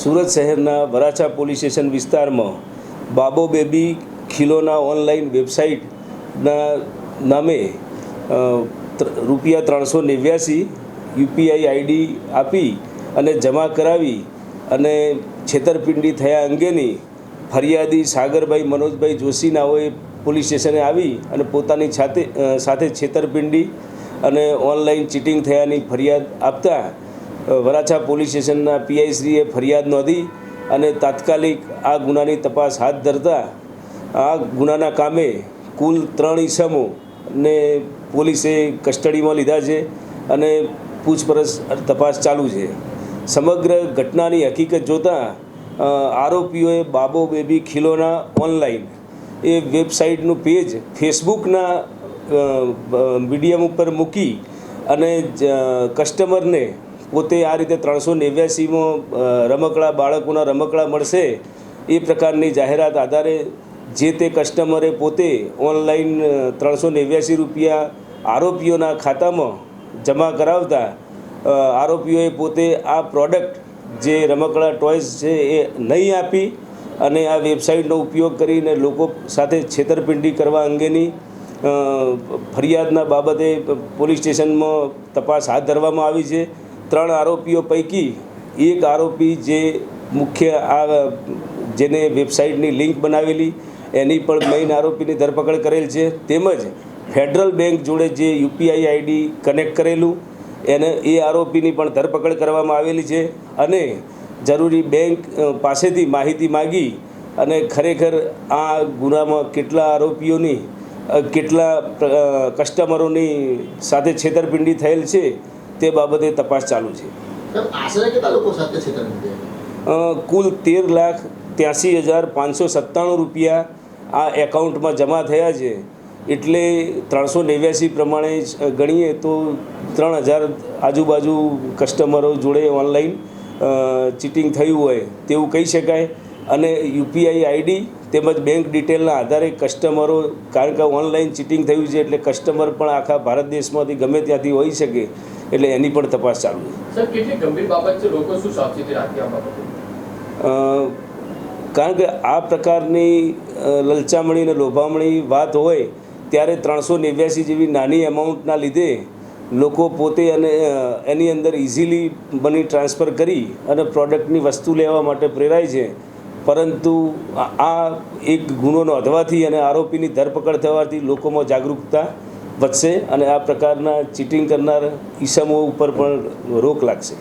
સુરત શહેરના Varachha police station વિસ્તારમાં બાબો બેબી ખીલોના ઓનલાઈન વેબસાઇટના નામે રૂપિયા ત્રણસો નેવ્યાસી યુપીઆઈ આઈડી આપી અને જમા કરાવી અને છેતરપિંડી થયા અંગેની ફરિયાદી સાગરભાઈ મનોજભાઈ જોશીનાઓએ પોલીસ સ્ટેશને આવી અને પોતાની સાથે સાથે છેતરપિંડી અને ઓનલાઈન ચીટિંગ થયાની ફરિયાદ આપતા વરાછા પોલીસ સ્ટેશનના પીઆઈશ્રીએ ફરિયાદ નોંધી અને તાત્કાલિક આ ગુનાની તપાસ હાથ ધરતા આ ગુનાના કામે કુલ ત્રણ ઈસમો ને પોલીસે કસ્ટડીમાં લીધા છે અને પૂછપરછ તપાસ ચાલુ છે. સમગ્ર ઘટનાની હકીકત જોતાં આરોપીઓએ બાબો બેબી ખીલોના ઓનલાઈન એ વેબસાઇટનું પેજ ફેસબુકના મીડિયમ ઉપર મૂકી અને કસ્ટમરને પોતે આ રીતે ત્રણસો નેવ્યાસીમાં રમકડા, બાળકોના રમકડા મળશે, એ પ્રકારની જાહેરાત આધારે જે તે કસ્ટમરે પોતે ઓનલાઈન ત્રણસો નેવ્યાસી રૂપિયા આરોપીઓના ખાતામાં જમા કરાવતા આરોપીઓએ પોતે આ પ્રોડક્ટ જે રમકડા, ટોયસ છે એ નહીં આપી અને આ વેબસાઇટનો ઉપયોગ કરીને લોકો સાથે છેતરપિંડી કરવા અંગેની ફરિયાદના બાબતે પોલીસ સ્ટેશનમાં તપાસ હાથ ધરવામાં આવી છે. ત્રણ આરોપીઓ પૈકી એક આરોપી જે મુખ્ય આ, જેને વેબસાઇટની લિંક બનાવેલી, એની પણ મેઇન આરોપીની ધરપકડ કરેલ છે. તેમજ ફેડરલ બેંક જોડે જે યુપીઆઈ આઈડી કનેક્ટ કરેલું, એને, એ આરોપીની પણ ધરપકડ કરવામાં આવેલી છે. અને જરૂરી બેંક પાસેથી માહિતી માગી અને ખરેખર આ ગુનામાં કેટલા આરોપીઓની કેટલા કસ્ટમરોની સાથે છેતરપિંડી થયેલ છે તે બાબતે તપાસ ચાલુ છે. કુલ તેર લાખ ત્યાંસી હજાર પાંચસો સત્તાણું રૂપિયા આ એકાઉન્ટમાં જમા થયા છે. એટલે ત્રણસો નેવ્યાસી પ્રમાણે ગણીએ તો ત્રણ હજાર આજુબાજુ કસ્ટમરો જોડે ઓનલાઈન ચીટિંગ થયું હોય તેવું કહી શકાય. અને યુપીઆઈ આઈડી તેમજ બેંક ડિટેલના આધારે કસ્ટમરો કારણ કે ઓનલાઈન ચીટિંગ થયું છે એટલે કસ્ટમર પણ આખા ભારત દેશમાંથી ગમે ત્યાંથી હોઈ શકે. એટલે એની પણ તપાસ ચાલુ કારણ કે આ પ્રકારની લલચામણી અને લોભામણી વાત હોય ત્યારે ત્રણસો નેવ્યાસી જેવી નાની એમાઉન્ટના લીધે લોકો પોતે અને એની અંદર ઇઝીલી મની ટ્રાન્સફર કરી અને પ્રોડક્ટની વસ્તુ લેવા માટે પ્રેરાય છે. પરંતુ આ- આ એક ગુનો નોંધવાથી અને આરોપીની ધરપકડ થવાથી લોકોમાં જાગૃતતા વધશે અને આ પ્રકારના ચીટિંગ કરનાર ઈસમો ઉપર પણ રોક લાગશે.